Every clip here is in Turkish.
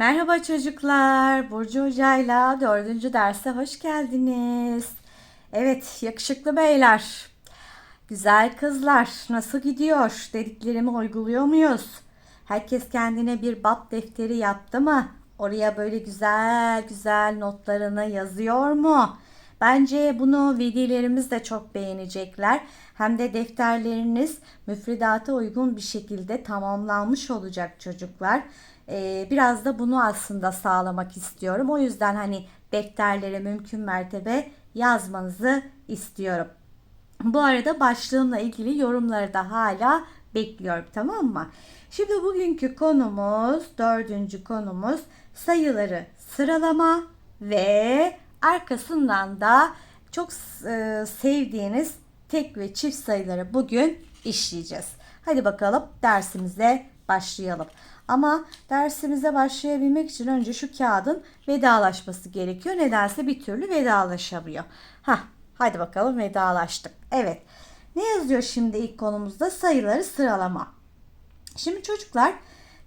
Merhaba çocuklar. Burcu Hoca'yla dördüncü derse hoş geldiniz. Evet, yakışıklı beyler, güzel kızlar, nasıl gidiyor? Dediklerimi uyguluyor muyuz? Herkes kendine bir bab defteri yaptı mı? Oraya böyle güzel güzel notlarını yazıyor mu? Bence bunu velilerimiz de çok beğenecekler. Hem de defterleriniz müfredata uygun bir şekilde tamamlanmış olacak çocuklar. Ee, biraz da bunu aslında sağlamak istiyorum. O yüzden hani defterlere mümkün mertebe yazmanızı istiyorum. Bu arada başlığımla ilgili yorumları da hala bekliyorum tamam mı? Şimdi bugünkü konumuz, dördüncü konumuz sayıları sıralama ve arkasından da çok e, sevdiğiniz tek ve çift sayıları bugün işleyeceğiz. Hadi bakalım dersimize başlayalım. Ama dersimize başlayabilmek için önce şu kağıdın vedalaşması gerekiyor. Nedense bir türlü vedalaşamıyor. Hah, hadi bakalım vedalaştık. Evet. Ne yazıyor şimdi ilk konumuzda? Sayıları sıralama. Şimdi çocuklar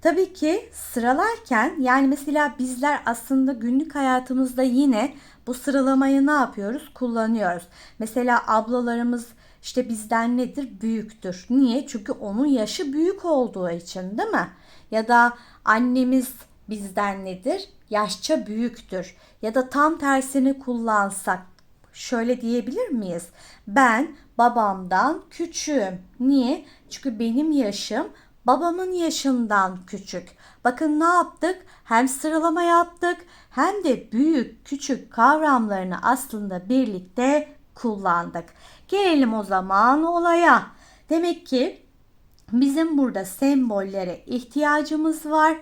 tabii ki sıralarken yani mesela bizler aslında günlük hayatımızda yine bu sıralamayı ne yapıyoruz? Kullanıyoruz. Mesela ablalarımız işte bizden nedir? Büyüktür. Niye? Çünkü onun yaşı büyük olduğu için değil mi? Ya da annemiz bizden nedir? Yaşça büyüktür. Ya da tam tersini kullansak şöyle diyebilir miyiz? Ben babamdan küçüğüm. Niye? Çünkü benim yaşım babamın yaşından küçük. Bakın ne yaptık? Hem sıralama yaptık hem de büyük küçük kavramlarını aslında birlikte kullandık. Gelelim o zaman olaya. Demek ki bizim burada sembollere ihtiyacımız var.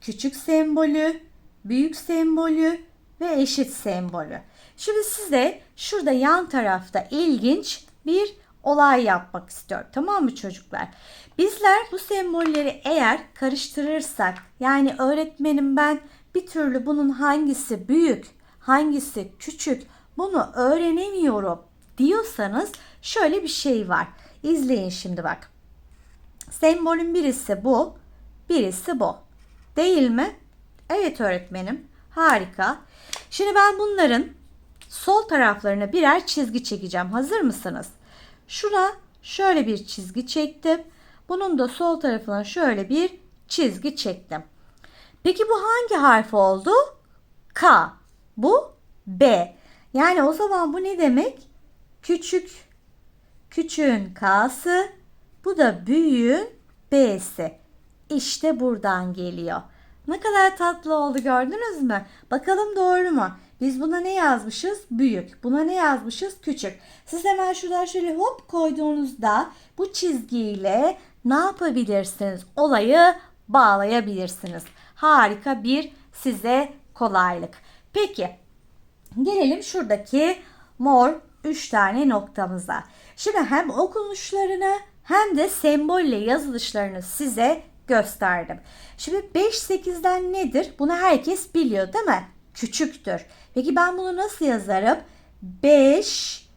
Küçük sembolü, büyük sembolü ve eşit sembolü. Şimdi size şurada yan tarafta ilginç bir olay yapmak istiyorum. Tamam mı çocuklar? Bizler bu sembolleri eğer karıştırırsak yani öğretmenim ben bir türlü bunun hangisi büyük, hangisi küçük bunu öğrenemiyorum diyorsanız şöyle bir şey var. İzleyin şimdi bak. Sembolün birisi bu, birisi bu. Değil mi? Evet öğretmenim. Harika. Şimdi ben bunların sol taraflarına birer çizgi çekeceğim. Hazır mısınız? Şuna şöyle bir çizgi çektim. Bunun da sol tarafına şöyle bir çizgi çektim. Peki bu hangi harf oldu? K. Bu B. Yani o zaman bu ne demek? Küçük. Küçüğün K'sı. Bu da büyüğün B'si. İşte buradan geliyor. Ne kadar tatlı oldu gördünüz mü? Bakalım doğru mu? Biz buna ne yazmışız? Büyük. Buna ne yazmışız? Küçük. Siz hemen şuradan şöyle hop koyduğunuzda bu çizgiyle ne yapabilirsiniz? Olayı bağlayabilirsiniz. Harika bir size kolaylık. Peki gelelim şuradaki mor 3 tane noktamıza. Şimdi hem okunuşlarını hem de sembolle yazılışlarını size gösterdim. Şimdi 5 8'den nedir? Bunu herkes biliyor değil mi? Küçüktür. Peki ben bunu nasıl yazarım? 5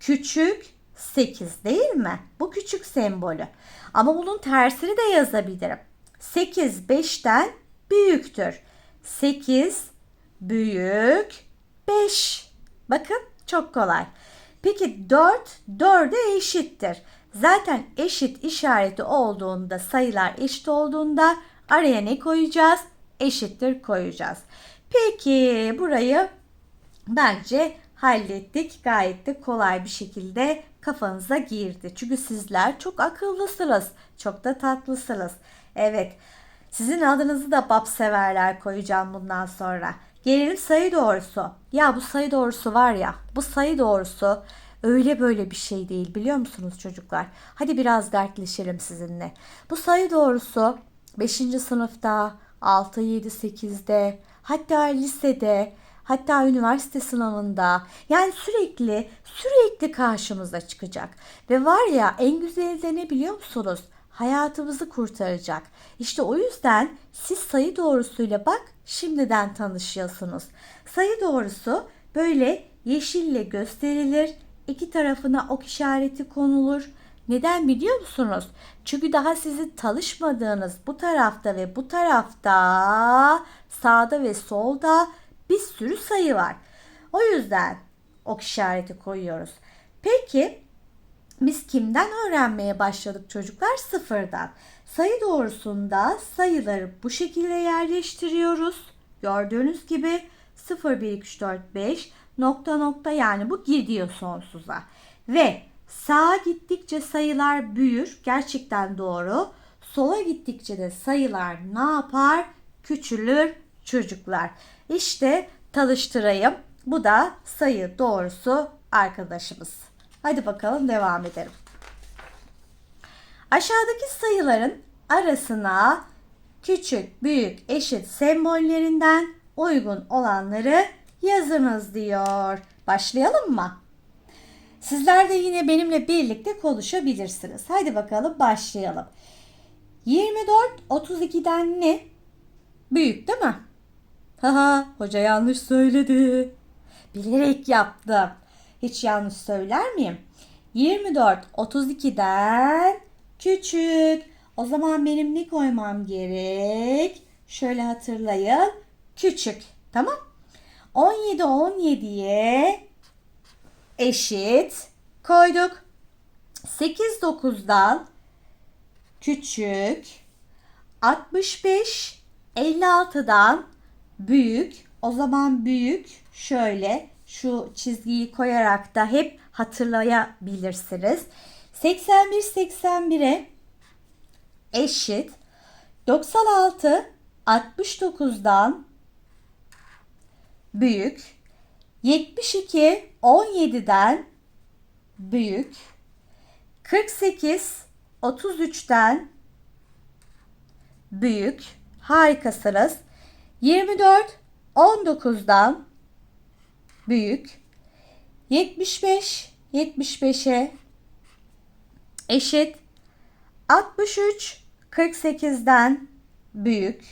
küçük 8 değil mi? Bu küçük sembolü. Ama bunun tersini de yazabilirim. 8 5'ten büyüktür. 8 büyük 5. Bakın çok kolay. Peki 4 4'e eşittir. Zaten eşit işareti olduğunda sayılar eşit olduğunda araya ne koyacağız? Eşittir koyacağız. Peki burayı bence hallettik. Gayet de kolay bir şekilde kafanıza girdi. Çünkü sizler çok akıllısınız. Çok da tatlısınız. Evet. Sizin adınızı da bab severler koyacağım bundan sonra. Gelelim sayı doğrusu. Ya bu sayı doğrusu var ya. Bu sayı doğrusu öyle böyle bir şey değil biliyor musunuz çocuklar? Hadi biraz dertleşelim sizinle. Bu sayı doğrusu 5. sınıfta, 6, 7, 8'de, hatta lisede, hatta üniversite sınavında yani sürekli sürekli karşımıza çıkacak. Ve var ya en güzeli de ne biliyor musunuz? Hayatımızı kurtaracak. İşte o yüzden siz sayı doğrusuyla bak şimdiden tanışıyorsunuz. Sayı doğrusu böyle yeşille gösterilir. iki tarafına ok işareti konulur. Neden biliyor musunuz? Çünkü daha sizin tanışmadığınız bu tarafta ve bu tarafta sağda ve solda bir sürü sayı var. O yüzden ok işareti koyuyoruz. Peki biz kimden öğrenmeye başladık çocuklar? Sıfırdan. Sayı doğrusunda sayıları bu şekilde yerleştiriyoruz. Gördüğünüz gibi 0, 1, 2, 3, 4, 5 nokta nokta yani bu gidiyor sonsuza. Ve sağa gittikçe sayılar büyür. Gerçekten doğru. Sola gittikçe de sayılar ne yapar? Küçülür çocuklar. İşte tanıştırayım. Bu da sayı doğrusu arkadaşımız. Hadi bakalım devam edelim. Aşağıdaki sayıların arasına küçük, büyük, eşit sembollerinden uygun olanları yazınız diyor. Başlayalım mı? Sizler de yine benimle birlikte konuşabilirsiniz. Hadi bakalım başlayalım. 24 32'den ne? Büyük değil mi? Haha hoca yanlış söyledi. Bilerek yaptım. Hiç yanlış söyler miyim? 24 32'den küçük. O zaman benim ne koymam gerek? Şöyle hatırlayın. Küçük. Tamam? 17 17'ye eşit koyduk. 8 9'dan küçük. 65 56'dan büyük. O zaman büyük şöyle şu çizgiyi koyarak da hep hatırlayabilirsiniz. 81 81'e eşit. 96 69'dan büyük. 72 17'den büyük. 48 33'ten büyük. Harikasınız. 24 19'dan büyük. 75 75'e eşit. 63 48'den büyük.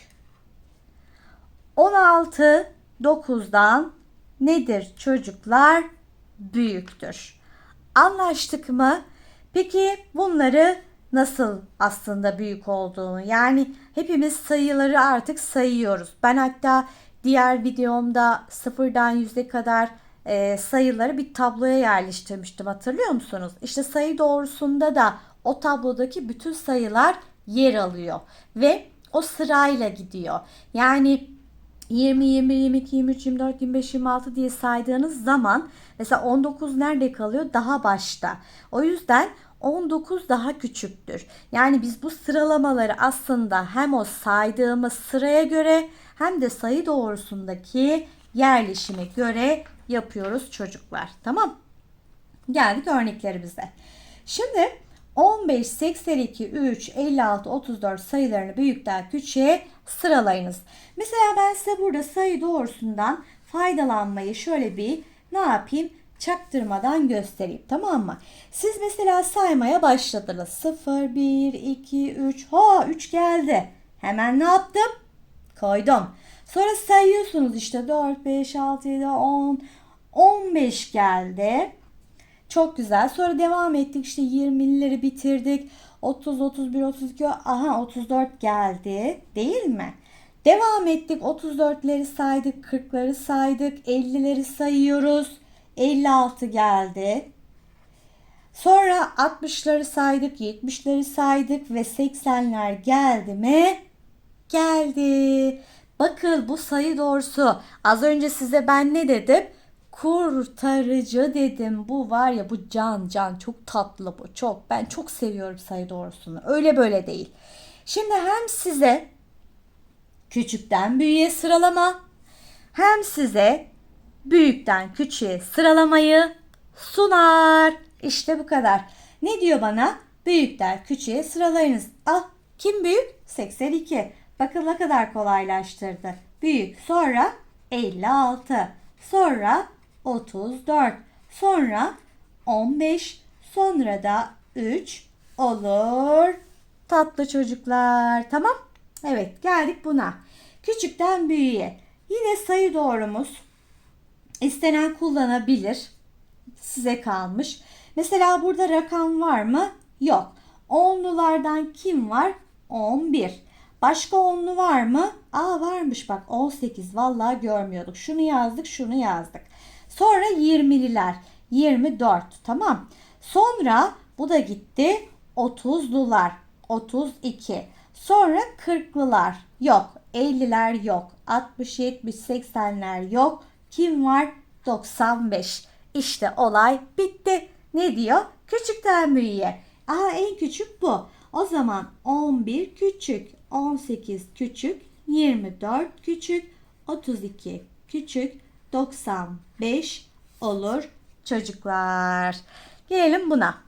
16 9'dan nedir çocuklar? Büyüktür. Anlaştık mı? Peki bunları nasıl aslında büyük olduğunu yani hepimiz sayıları artık sayıyoruz. Ben hatta diğer videomda sıfırdan yüze kadar e, sayıları bir tabloya yerleştirmiştim hatırlıyor musunuz? İşte sayı doğrusunda da o tablodaki bütün sayılar yer alıyor ve o sırayla gidiyor. Yani 20, 21, 22, 23, 24, 25, 26 diye saydığınız zaman mesela 19 nerede kalıyor? Daha başta. O yüzden 19 daha küçüktür. Yani biz bu sıralamaları aslında hem o saydığımız sıraya göre hem de sayı doğrusundaki yerleşime göre yapıyoruz çocuklar. Tamam? Geldik örneklerimize. Şimdi 15, 82, 3, 56, 34 sayılarını büyükten küçüğe sıralayınız. Mesela ben size burada sayı doğrusundan faydalanmayı şöyle bir ne yapayım? çaktırmadan göstereyim tamam mı? Siz mesela saymaya başladınız. 0, 1, 2, 3. Ha 3 geldi. Hemen ne yaptım? Koydum. Sonra sayıyorsunuz işte 4, 5, 6, 7, 10, 15 geldi. Çok güzel. Sonra devam ettik işte 20'leri bitirdik. 30, 31, 32, aha 34 geldi. Değil mi? Devam ettik. 34'leri saydık, 40'ları saydık, 50'leri sayıyoruz. 56 geldi. Sonra 60'ları saydık, 70'leri saydık ve 80'ler geldi mi? Geldi. Bakın bu sayı doğrusu. Az önce size ben ne dedim? Kurtarıcı dedim. Bu var ya bu can can çok tatlı bu. Çok ben çok seviyorum sayı doğrusunu. Öyle böyle değil. Şimdi hem size küçükten büyüğe sıralama hem size büyükten küçüğe sıralamayı sunar. İşte bu kadar. Ne diyor bana? Büyükten küçüğe sıralayınız. Ah kim büyük? 82. Bakın ne kadar kolaylaştırdı. Büyük sonra 56. Sonra 34. Sonra 15. Sonra da 3 olur. Tatlı çocuklar. Tamam. Evet geldik buna. Küçükten büyüğe. Yine sayı doğrumuz İstenen kullanabilir. Size kalmış. Mesela burada rakam var mı? Yok. Onlulardan kim var? 11. Başka onlu var mı? Aa varmış bak 18. Vallahi görmüyorduk. Şunu yazdık, şunu yazdık. Sonra 20'liler. 24. Tamam. Sonra bu da gitti. 30'lular. 32. Sonra 40'lılar. Yok. 50'ler yok. 60, 70, 80'ler yok. Kim var? 95. İşte olay bitti. Ne diyor? Küçükten büyüğe. Aa en küçük bu. O zaman 11 küçük, 18 küçük, 24 küçük, 32 küçük, 95 olur çocuklar. Gelelim buna.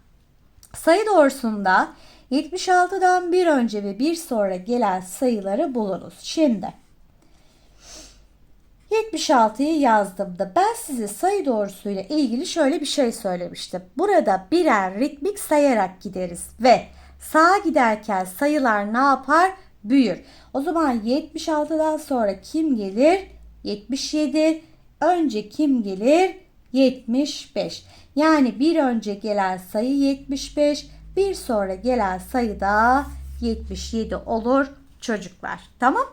Sayı doğrusunda 76'dan bir önce ve bir sonra gelen sayıları bulunuz. Şimdi 76'yı yazdığımda ben size sayı doğrusuyla ilgili şöyle bir şey söylemiştim. Burada birer ritmik sayarak gideriz ve sağa giderken sayılar ne yapar? Büyür. O zaman 76'dan sonra kim gelir? 77. Önce kim gelir? 75. Yani bir önce gelen sayı 75, bir sonra gelen sayı da 77 olur çocuklar. Tamam?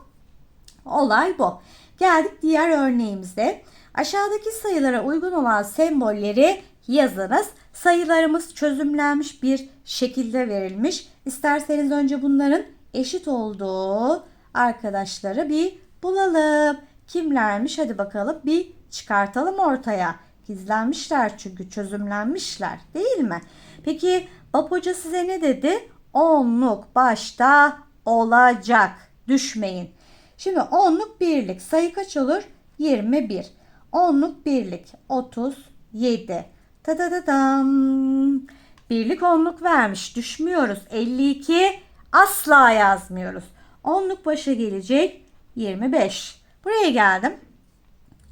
Olay bu. Geldik diğer örneğimize. Aşağıdaki sayılara uygun olan sembolleri yazınız. Sayılarımız çözümlenmiş bir şekilde verilmiş. İsterseniz önce bunların eşit olduğu arkadaşları bir bulalım. Kimlermiş? Hadi bakalım bir çıkartalım ortaya. Gizlenmişler çünkü çözümlenmişler değil mi? Peki Bab Hoca size ne dedi? Onluk başta olacak. Düşmeyin. Şimdi onluk birlik sayı kaç olur? 21. Onluk birlik 37. Ta da da dam. Birlik onluk vermiş. Düşmüyoruz. 52 asla yazmıyoruz. Onluk başa gelecek 25. Buraya geldim.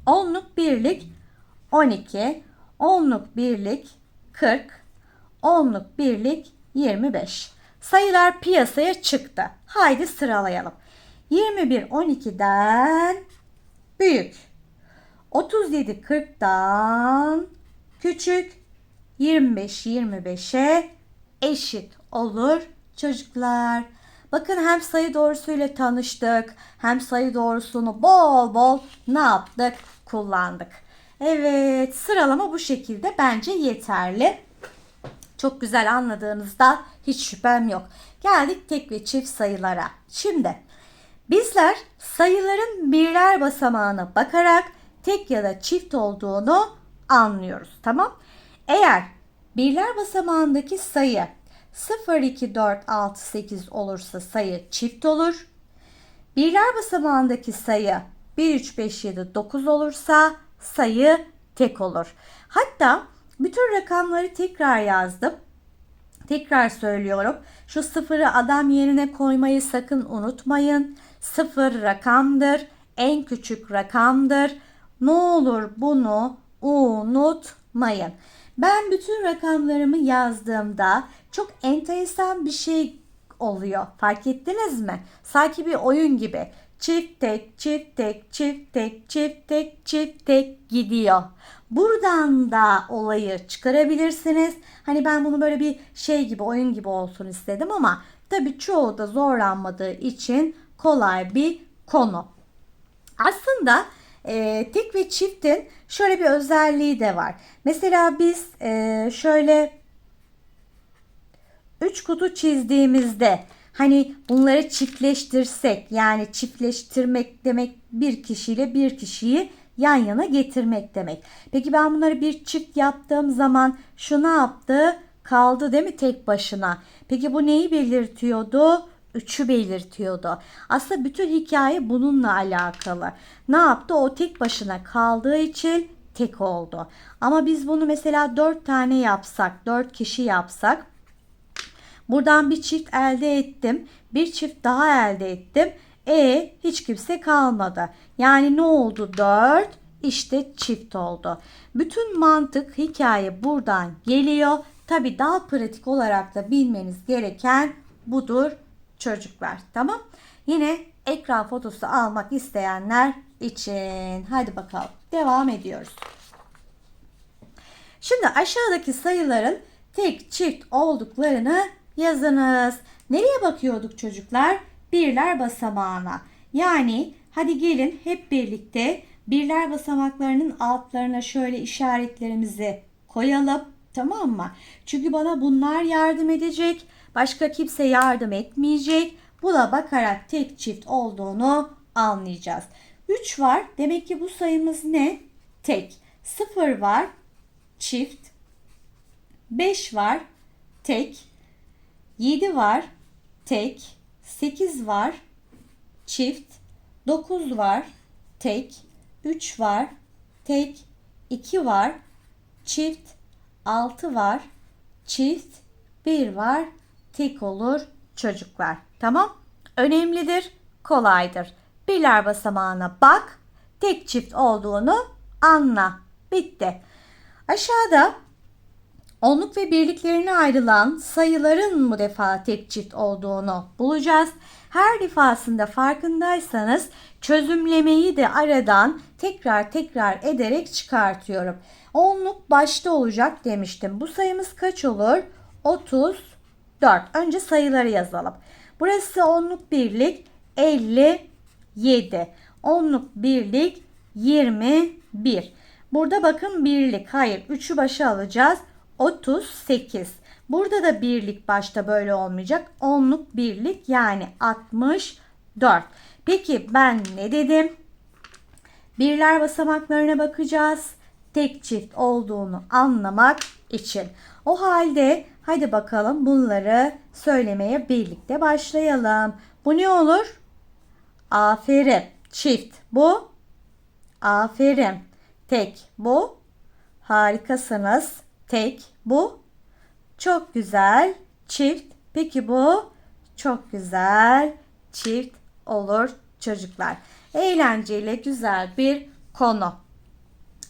Onluk birlik 12. Onluk birlik 40. Onluk birlik 25. Sayılar piyasaya çıktı. Haydi sıralayalım. 21 12'den büyük. 37 40'dan küçük. 25 25'e eşit olur çocuklar. Bakın hem sayı doğrusuyla tanıştık hem sayı doğrusunu bol bol ne yaptık? Kullandık. Evet sıralama bu şekilde bence yeterli. Çok güzel anladığınızda hiç şüphem yok. Geldik tek ve çift sayılara. Şimdi bizler sayıların birler basamağına bakarak tek ya da çift olduğunu anlıyoruz. Tamam? Eğer birler basamağındaki sayı 0, 2, 4, 6, 8 olursa sayı çift olur. Birler basamağındaki sayı 1, 3, 5, 7, 9 olursa sayı tek olur. Hatta bütün rakamları tekrar yazdım. Tekrar söylüyorum. Şu sıfırı adam yerine koymayı sakın unutmayın. Sıfır rakamdır. En küçük rakamdır. Ne olur bunu unutmayın. Ben bütün rakamlarımı yazdığımda çok enteresan bir şey oluyor. Fark ettiniz mi? Sanki bir oyun gibi. Çift tek, çift tek, çift tek, çift tek, çift tek gidiyor. Buradan da olayı çıkarabilirsiniz. Hani ben bunu böyle bir şey gibi, oyun gibi olsun istedim ama tabii çoğu da zorlanmadığı için kolay bir konu. Aslında e, tek ve çiftin şöyle bir özelliği de var. Mesela biz e, şöyle 3 kutu çizdiğimizde hani bunları çiftleştirsek yani çiftleştirmek demek bir kişiyle bir kişiyi yan yana getirmek demek. Peki ben bunları bir çift yaptığım zaman şu ne yaptı? Kaldı değil mi tek başına? Peki bu neyi belirtiyordu? Üçü belirtiyordu. Aslında bütün hikaye bununla alakalı. Ne yaptı? O tek başına kaldığı için tek oldu. Ama biz bunu mesela dört tane yapsak, dört kişi yapsak Buradan bir çift elde ettim. Bir çift daha elde ettim. E hiç kimse kalmadı. Yani ne oldu? 4 işte çift oldu. Bütün mantık hikaye buradan geliyor. Tabi daha pratik olarak da bilmeniz gereken budur çocuklar. Tamam. Yine ekran fotosu almak isteyenler için. Hadi bakalım. Devam ediyoruz. Şimdi aşağıdaki sayıların tek çift olduklarını yazınız. Nereye bakıyorduk çocuklar? Birler basamağına. Yani hadi gelin hep birlikte birler basamaklarının altlarına şöyle işaretlerimizi koyalım. Tamam mı? Çünkü bana bunlar yardım edecek. Başka kimse yardım etmeyecek. Buna bakarak tek çift olduğunu anlayacağız. 3 var. Demek ki bu sayımız ne? Tek. 0 var. Çift. 5 var. Tek. 7 var. Tek. 8 var. Çift. 9 var. Tek. 3 var. Tek. 2 var. Çift. 6 var. Çift. 1 var. Tek olur çocuklar. Tamam? Önemlidir, kolaydır. Birler basamağına bak, tek çift olduğunu anla. Bitti. Aşağıda onluk ve birliklerine ayrılan sayıların bu defa tek çift olduğunu bulacağız. Her defasında farkındaysanız çözümlemeyi de aradan tekrar tekrar ederek çıkartıyorum. Onluk başta olacak demiştim. Bu sayımız kaç olur? 34. Önce sayıları yazalım. Burası onluk birlik 57. Onluk birlik 21. Burada bakın birlik. Hayır 3'ü başa alacağız. 38. Burada da birlik başta böyle olmayacak. Onluk birlik yani 64. Peki ben ne dedim? Birler basamaklarına bakacağız. Tek çift olduğunu anlamak için. O halde hadi bakalım bunları söylemeye birlikte başlayalım. Bu ne olur? Aferin. Çift. Bu. Aferin. Tek. Bu. Harikasınız. Tek. Bu. Çok güzel. Çift. Peki bu. Çok güzel. Çift olur çocuklar. Eğlenceli güzel bir konu.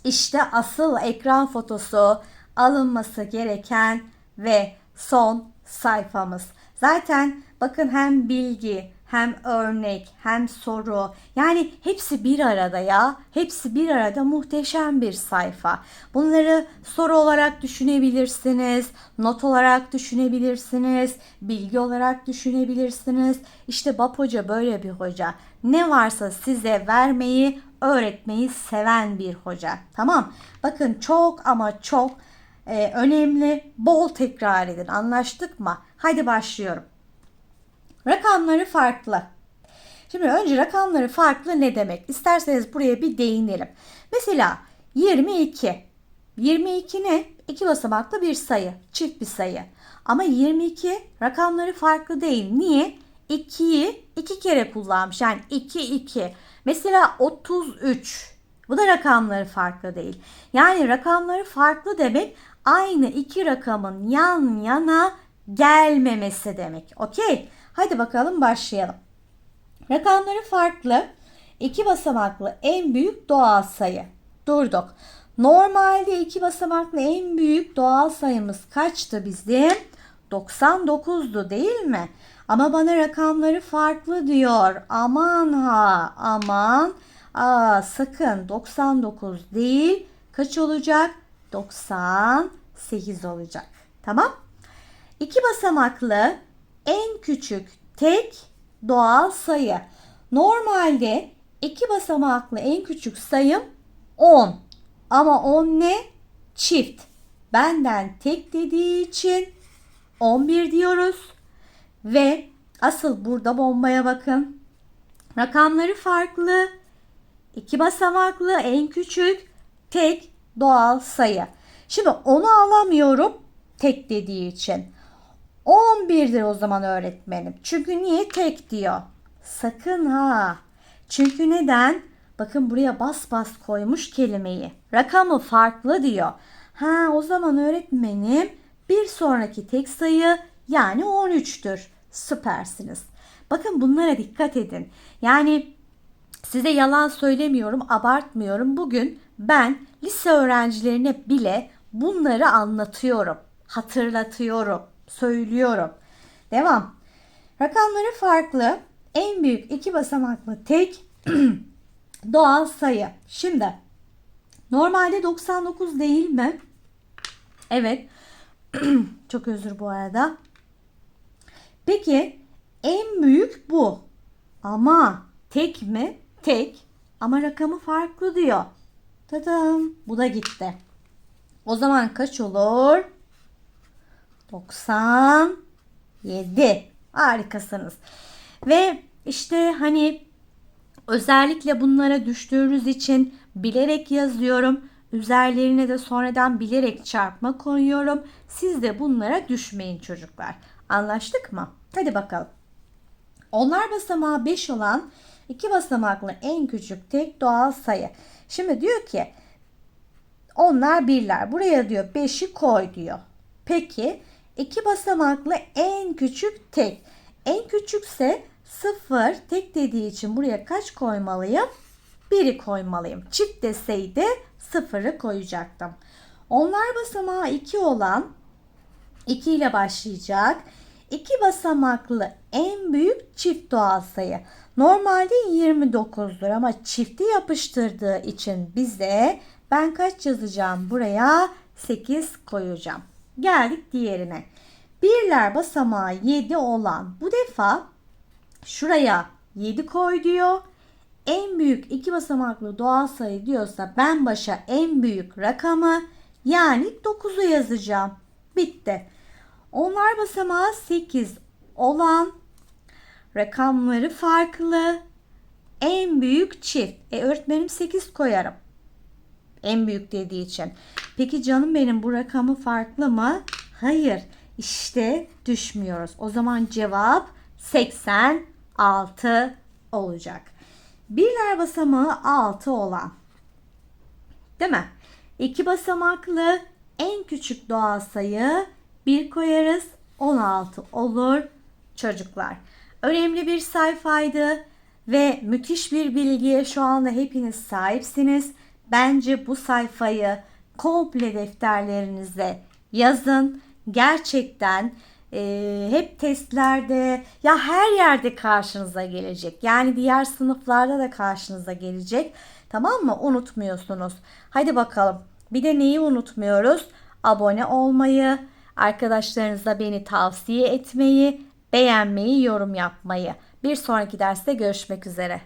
İşte asıl ekran fotosu alınması gereken ve son sayfamız. Zaten bakın hem bilgi hem örnek hem soru yani hepsi bir arada ya. Hepsi bir arada muhteşem bir sayfa. Bunları soru olarak düşünebilirsiniz, not olarak düşünebilirsiniz, bilgi olarak düşünebilirsiniz. İşte Bap Hoca böyle bir hoca. Ne varsa size vermeyi, öğretmeyi seven bir hoca. Tamam. Bakın çok ama çok e, önemli. Bol tekrar edin. Anlaştık mı? Hadi başlıyorum. Rakamları farklı. Şimdi önce rakamları farklı ne demek? İsterseniz buraya bir değinelim. Mesela 22. 22 ne? İki basamaklı bir sayı. Çift bir sayı. Ama 22 rakamları farklı değil. Niye? 2'yi iki kere kullanmış. Yani 2 2. Mesela 33. Bu da rakamları farklı değil. Yani rakamları farklı demek aynı iki rakamın yan yana gelmemesi demek. Okey? Hadi bakalım başlayalım. Rakamları farklı. iki basamaklı en büyük doğal sayı. Durduk. Normalde iki basamaklı en büyük doğal sayımız kaçtı bizim? 99'du değil mi? Ama bana rakamları farklı diyor. Aman ha aman. Aa, sakın 99 değil. Kaç olacak? 98 olacak. Tamam. İki basamaklı en küçük tek doğal sayı. Normalde iki basamaklı en küçük sayım 10. Ama 10 ne? Çift. Benden tek dediği için 11 diyoruz. Ve asıl burada bombaya bakın. Rakamları farklı. İki basamaklı en küçük tek doğal sayı. Şimdi onu alamıyorum tek dediği için. 11'dir o zaman öğretmenim. Çünkü niye tek diyor? Sakın ha. Çünkü neden? Bakın buraya bas bas koymuş kelimeyi. Rakamı farklı diyor. Ha o zaman öğretmenim bir sonraki tek sayı yani 13'tür. Süpersiniz. Bakın bunlara dikkat edin. Yani size yalan söylemiyorum, abartmıyorum. Bugün ben lise öğrencilerine bile bunları anlatıyorum, hatırlatıyorum söylüyorum. Devam. Rakamları farklı. En büyük iki basamaklı tek doğal sayı. Şimdi normalde 99 değil mi? Evet. Çok özür bu arada. Peki en büyük bu. Ama tek mi? Tek. Ama rakamı farklı diyor. Tadam. Bu da gitti. O zaman kaç olur? 97. Harikasınız. Ve işte hani özellikle bunlara düştüğünüz için bilerek yazıyorum. Üzerlerine de sonradan bilerek çarpma koyuyorum. Siz de bunlara düşmeyin çocuklar. Anlaştık mı? Hadi bakalım. Onlar basamağı 5 olan iki basamaklı en küçük tek doğal sayı. Şimdi diyor ki onlar birler. Buraya diyor 5'i koy diyor. Peki iki basamaklı en küçük tek. En küçükse 0 tek dediği için buraya kaç koymalıyım? 1'i koymalıyım. Çift deseydi 0'ı koyacaktım. Onlar basamağı 2 olan 2 ile başlayacak. 2 basamaklı en büyük çift doğal sayı. Normalde 29'dur ama çifti yapıştırdığı için bize ben kaç yazacağım? Buraya 8 koyacağım. Geldik diğerine. Birler basamağı 7 olan bu defa şuraya 7 koy diyor. En büyük iki basamaklı doğal sayı diyorsa ben başa en büyük rakamı yani 9'u yazacağım. Bitti. Onlar basamağı 8 olan rakamları farklı. En büyük çift. E öğretmenim 8 koyarım. En büyük dediği için. Peki canım benim bu rakamı farklı mı? Hayır. İşte düşmüyoruz. O zaman cevap 86 olacak. Birler basamağı 6 olan. Değil mi? İki basamaklı en küçük doğal sayı 1 koyarız 16 olur çocuklar. Önemli bir sayfaydı ve müthiş bir bilgiye şu anda hepiniz sahipsiniz. Bence bu sayfayı komple defterlerinize yazın. Gerçekten e, hep testlerde ya her yerde karşınıza gelecek. Yani diğer sınıflarda da karşınıza gelecek. Tamam mı? Unutmuyorsunuz. Hadi bakalım. Bir de neyi unutmuyoruz? Abone olmayı, arkadaşlarınızla beni tavsiye etmeyi, beğenmeyi, yorum yapmayı. Bir sonraki derste görüşmek üzere.